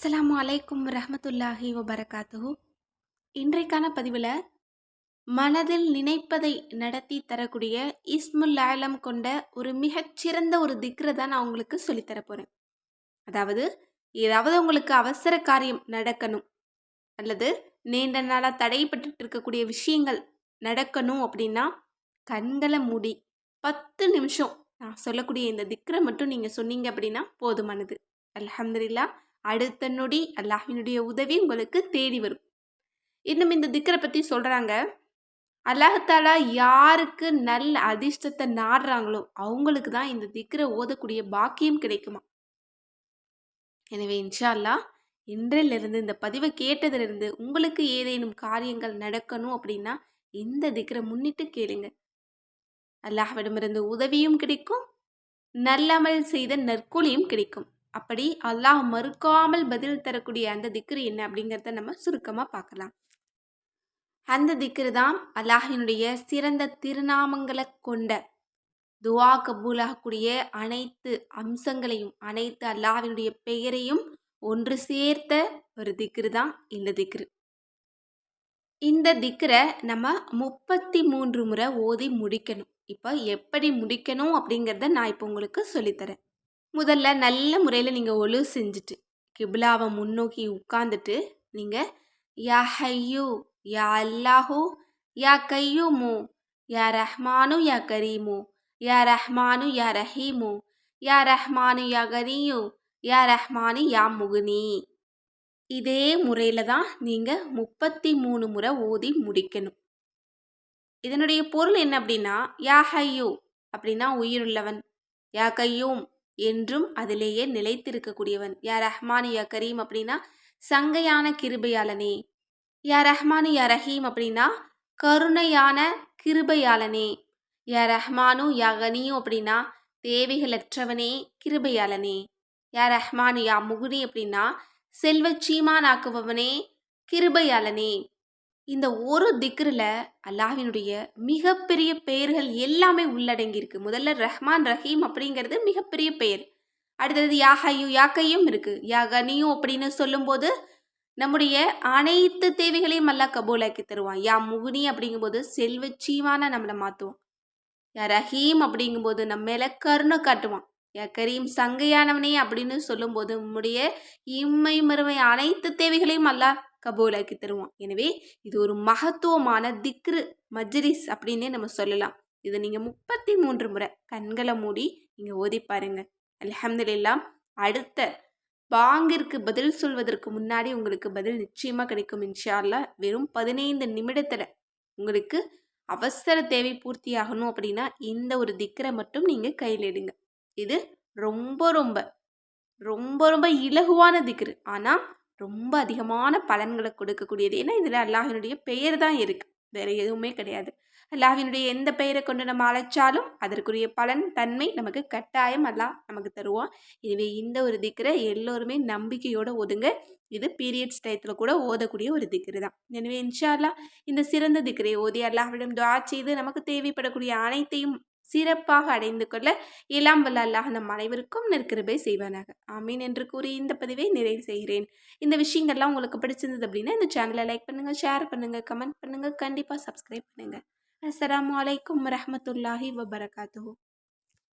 அஸ்லாம் அலைக்கும் ரஹமத்துல்லாஹி வபரகாத்துஹு. இன்றைக்கான பதிவில் மனதில் நினைப்பதை நடத்தி தரக்கூடிய இஸ்முல் ஆலம் கொண்ட ஒரு மிகச்சிறந்த ஒரு திக்ரை தான் நான் உங்களுக்கு சொல்லித்தர போகிறேன் அதாவது ஏதாவது உங்களுக்கு அவசர காரியம் நடக்கணும் அல்லது நீண்ட நாளாக தடைப்பட்டு இருக்கக்கூடிய விஷயங்கள் நடக்கணும் அப்படின்னா கண்களை மூடி பத்து நிமிஷம் நான் சொல்லக்கூடிய இந்த திக்ரை மட்டும் நீங்கள் சொன்னீங்க அப்படின்னா போதுமானது. அலமதுல்லா அடுத்த நொடி அல்லாஹினுடைய உதவி உங்களுக்கு தேடி வரும். இன்னும் இந்த திக்கரை பற்றி சொல்கிறாங்க அல்லாஹாலா யாருக்கு நல்ல அதிர்ஷ்டத்தை நாடுறாங்களோ அவங்களுக்கு தான் இந்த திக்கரை ஓதக்கூடிய பாக்கியம் கிடைக்குமா எனவே இன்ஷா அல்லா இன்றிலிருந்து இந்த பதிவை கேட்டதிலிருந்து உங்களுக்கு ஏதேனும் காரியங்கள் நடக்கணும் அப்படின்னா இந்த திக்கரை முன்னிட்டு கேளுங்க. அல்லாஹ்விடமிருந்து உதவியும் கிடைக்கும் நல்லமல் செய்த நற்கூலியும் கிடைக்கும். அப்படி அல்லாஹ் மறுக்காமல் பதில் தரக்கூடிய அந்த திக்ரு என்ன அப்படிங்கிறத நம்ம சுருக்கமாக பார்க்கலாம். அந்த திக்ரு தான் அல்லாஹினுடைய சிறந்த திருநாமங்களை கொண்ட துவா கபூலாகக்கூடிய அனைத்து அம்சங்களையும் அனைத்து அல்லாஹினுடைய பெயரையும் ஒன்று சேர்த்த ஒரு திக்ரு தான் இந்த திக்ரு. இந்த திக்ரை நம்ம முப்பத்தி மூன்று முறை ஓதி முடிக்கணும். இப்போ எப்படி முடிக்கணும் அப்படிங்கிறத நான் இப்போ உங்களுக்கு சொல்லித்தரேன். முதல்ல நல்ல முறையில் நீங்கள் ஒழு செஞ்சுட்டு கிபிலாவை முன்னோக்கி உட்காந்துட்டு நீங்கள் யா ஹையோ யா அல்லாஹோ யா கையூமு யா ரஹ்மானு யா கரீமு யா ரஹ்மானு யா ரஹீமு யா ரஹ்மானு யா கரீயு யா ரஹ்மானு யா முகுனி. இதே முறையில் தான் நீங்கள் முப்பத்தி மூணு முறை ஓதி முடிக்கணும். இதனுடைய பொருள் என்ன அப்படின்னா யா ஹையோ அப்படின்னா உயிருள்ளவன். யா கையோம் என்றும் அதிலேயே நிலைத்திருக்கக்கூடியவன். யா ரஹ்மான் யா கரீம் அப்படின்னா சங்கையான கிருபையாளனே. யா ரஹ்மானு யா ரஹீம் அப்படின்னா கருணையான கிருபையாளனே. யா ரஹ்மானு யா கனியும் அப்படின்னா தேவைகளற்றவனே கிருபையாளனே. யா ரஹ்மானு யா முகுனி அப்படின்னா செல்வச்சீமானாக்குபவனே கிருபையாளனே. இந்த ஒரு திக்ரில் அல்லாஹினுடைய மிகப்பெரிய பெயர்கள் எல்லாமே உள்ளடங்கியிருக்கு. முதல்ல ரஹ்மான் ரஹீம் அப்படிங்கிறது மிகப்பெரிய பெயர். அடுத்தது யா ஹையு யா கையும் இருக்குது யா கனியும் அப்படின்னு சொல்லும்போது நம்முடைய அனைத்து தேவைகளையும் அல்லா கபூலாக்கி தருவான். யா முகுனி அப்படிங்கும்போது செல்வச்சீவான நம்மளை மாற்றுவான் யா ரஹீம் அப்படிங்கும்போது நம்ம மேலே கருணை காட்டுவான். கரீம் சங்கையானவனே அப்படின்னு சொல்லும்போது நம்முடைய இம்மை மறுமை அனைத்து தேவைகளையும் அல்லா கபூலாக்கி தருவான். எனவே இது ஒரு மகத்துவமான திக்ரு மஜ்ரிஸ் அப்படின்னே நம்ம சொல்லலாம். இதை நீங்கள் முப்பத்தி மூன்று முறை கண்களை மூடி நீங்கள் ஓதி பாருங்க. அலமதுல்லா அடுத்த பாங்கிற்கு பதில் சொல்வதற்கு முன்னாடி உங்களுக்கு பதில் நிச்சயமாக கிடைக்கும் இன்ஷால்லா வெறும் பதினைந்து நிமிடத்தில் உங்களுக்கு அவசர தேவை பூர்த்தி ஆகணும் அப்படின்னா இந்த ஒரு திக்கரை மட்டும் நீங்கள் கையில் எடுங்க. இது ரொம்ப ரொம்ப ரொம்ப ரொம்ப இலகுவான திக்ரு. ஆனால் ரொம்ப அதிகமான பலன்களை கொடுக்கக்கூடியது. ஏன்னா இதில் அல்லாஹினுடைய பெயர் தான் இருக்குது வேறு எதுவுமே கிடையாது. அல்லாஹினுடைய எந்த பெயரை கொண்டு நம்ம அழைச்சாலும் அதற்குரிய பலன் தன்மை நமக்கு கட்டாயம் அல்லாஹ் நமக்கு தருவான். எனவே இந்த ஒரு திக்கரை எல்லோருமே நம்பிக்கையோடு ஒதுங்க இது பீரியட்ஸ் டயத்தில் கூட ஓதக்கூடிய ஒரு திக்ரு தான். எனவே இன்ஷா அல்லா இந்த சிறந்த திக்கரை ஓதி அல்லாஹ்விடம் துவா செய்து நமக்கு தேவைப்படக்கூடிய அனைத்தையும் சிறப்பாக அடைந்து கொள்ள இலாம் வல்ல அல்லாஹ் நம் அனைவருக்கும் நிற்கிறபே செய்வானாக. ஆமீன் என்று கூறி இந்த பதிவை நிறைவு செய்கிறேன். இந்த விஷயங்கள்லாம் உங்களுக்கு பிடிச்சிருந்தது அப்படின்னா இந்த சேனலை லைக் பண்ணுங்கள் ஷேர் பண்ணுங்கள் கமெண்ட் பண்ணுங்கள் கண்டிப்பாக சப்ஸ்கிரைப் பண்ணுங்கள் அஸ்லாம் வலைக்கம் வரமத்துல்லாஹி வபரகாத்து